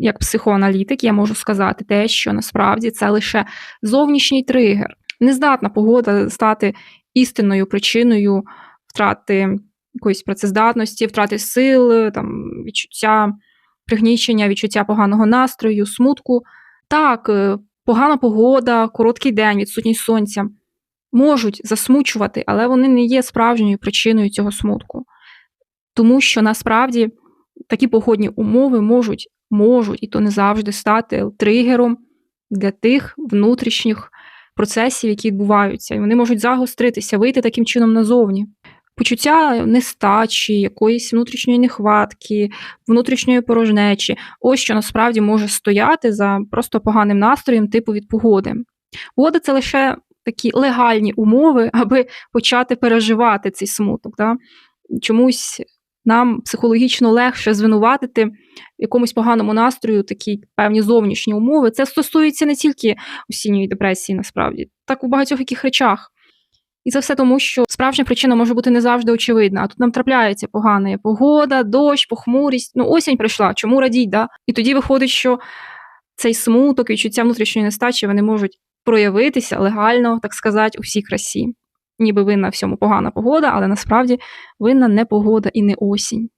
як психоаналітик, я можу сказати те, що насправді це лише зовнішній тригер. Не здатна погода стати істинною причиною втрати якоїсь працездатності, втрати сил, там, відчуття пригнічення, відчуття поганого настрою, смутку. Так, е, погана погода, короткий день, відсутність сонця можуть засмучувати, але вони не є справжньою причиною цього смутку. Тому що насправді такі погодні умови можуть, можуть, і то не завжди стати тригером для тих внутрішніх процесів, які відбуваються, і вони можуть загостритися, вийти таким чином назовні. Почуття нестачі, якоїсь внутрішньої нехватки, внутрішньої порожнечі, ось що насправді може стояти за просто поганим настроєм типу від погоди. Погода це лише такі легальні умови, аби почати переживати цей смуток. Да? Чомусь нам психологічно легше звинуватити в якомусь поганому настрою такі певні зовнішні умови. Це стосується не тільки осінньої депресії, насправді, так у багатьох яких речах. І це все тому, що справжня причина може бути не завжди очевидна. А тут нам трапляється погана погода, дощ, похмурість. Ну, осінь прийшла, чому радіть? Да? І тоді виходить, що цей смуток, відчуття внутрішньої нестачі вони можуть проявитися легально, так сказати, у всій красі. Ніби винна всьому погана погода, але насправді винна не погода і не осінь.